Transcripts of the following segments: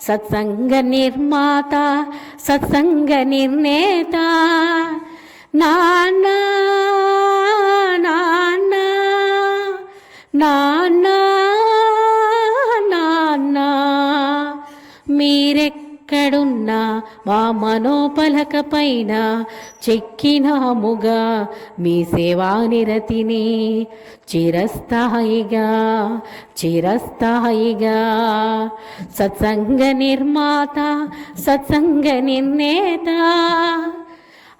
సత్సంగ గృహదాత సత్య సాధకుల మనోవిజేత బ్రహ్మ సత్సంగుల హృదయ నివాస సత్సంగ నిర్మాత సత్సంగ నిర్ణేత నాన్న నాన్న నాన్న మీరెక్కడున్నా మా మనోపలక పైన చెక్కినాముగా మీ సేవానిరతిని చిరస్థాయిగా చిరస్థాయిగా. సత్సంగ నిర్మాత సత్సంగ నిర్ణేత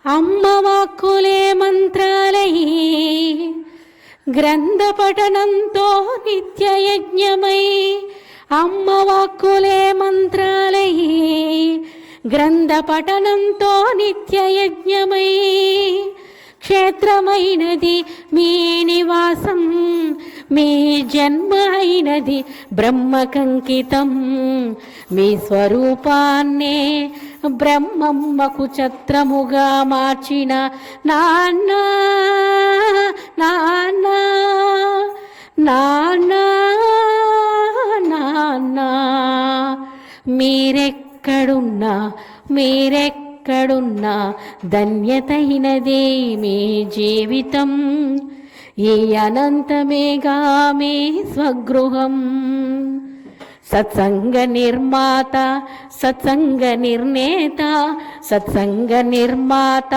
అమ్మ వాక్కులే మంత్రాలయి గ్రంథ పఠనంతో నిత్య యజ్ఞమై అమ్మ వాక్కులే మంత్రాలయ. గ్రంథ పఠనంతో నిత్య యజ్ఞమై క్షేత్రమైనది మీ నివాసం మీ జన్మ అయినది బ్రహ్మకంకితం. మీ స్వరూపాన్నే బ్రహ్మమ్మకు ఛత్రముగా మార్చిన నాన్న నాన్న నాన్న నాన్న. మీరెక్కడున్నా మీరెక్కడున్నా ధన్యతైనదే మీ జీవితం. ఈ అనంతమేగా మీ స్వగృహం. సత్సంగ నిర్మాత సత్సంగ నిర్ణేత సత్సంగ నిర్మాత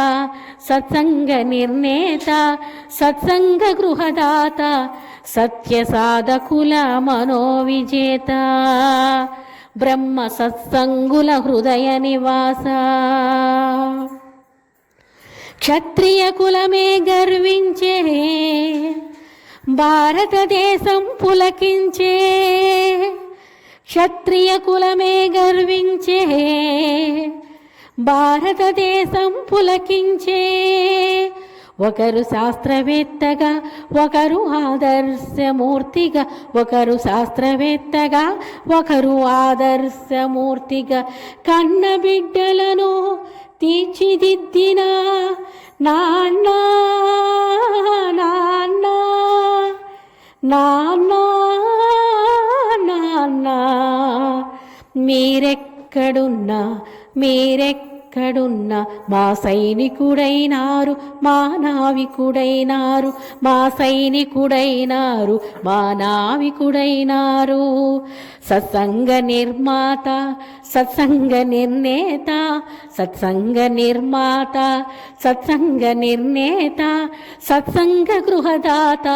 సత్సంగ నిర్ణేత సత్సంగ గృహదాత సత్య సాధకుల మనోవిజేత. బ్రహ్మ సత్సంగుల హృదయ నివాస. క్షత్రియ కులమే గర్వించే భారతదేశం పులకించే. క్షత్రియ కులమే గర్వించే భారతదేశం పులకించే. ఒకరు శాస్త్రవేత్తగా ఒకరు ఆదర్శమూర్తిగా ఒకరు శాస్త్రవేత్తగా ఒకరు ఆదర్శమూర్తిగా. కన్న బిడ్డలను తీర్చిదిద్దిన నాన్న నాన్న నాన్న నాన్న. మీరెక్కడున్నా ఎక్కడున్న? మా సైనికుడైనారు మా నావికుడైనారు మా సైనికుడైనారు మా నావికుడైనారు. సత్సంగ నిర్మాత సత్సంగ నిర్ణేత సత్సంగ నిర్మాత సత్సంగ నిర్ణేత సత్సంగ గృహదాత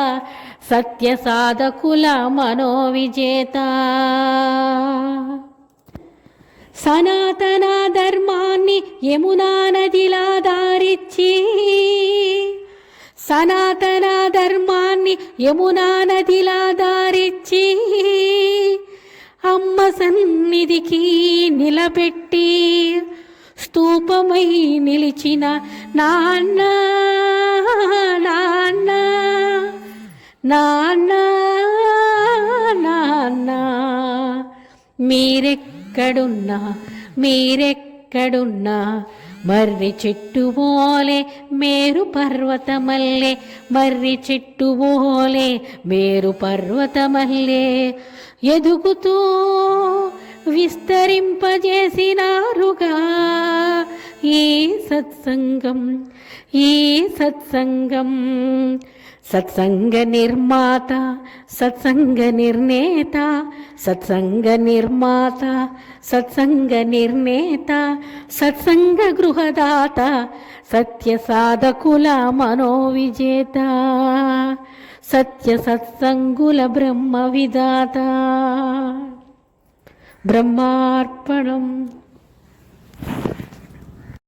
సత్య సాధకుల మనోవిజేత. సనాతన ధర్మాన్ని యమునా నదిలా దారిచ్చి సనాతన ధర్మాన్ని యమునా నదిలా దారిచ్చి అమ్మ సన్నిధికి నిలబెట్టి స్తూపమై నిలిచిన నాన్న నాన్న నాన్న నాన్న. మీరెక్కడున్నా మీరెక్కడున్నా? మర్రి చెట్టు ఓలే మేరు పర్వతమల్లే. మర్రి చెట్టు ఓలే మేరు పర్వతమల్లే. ఎదుగుతూ విస్తరింపజేసినారుగా. ఈ సత్సంగం ఈ సత్సంగం. సత్సంగ నిర్మాత సత్సంగ నిర్ణేత సత్సంగ నిర్మాత సత్సంగ నిర్ణేత సత్సంగ గృహదాత సత్య సాధకుల మనోవిజేత సత్య సత్సంగుల బ్రహ్మ విదాత ബ്രഹ്മാർപ്പണം.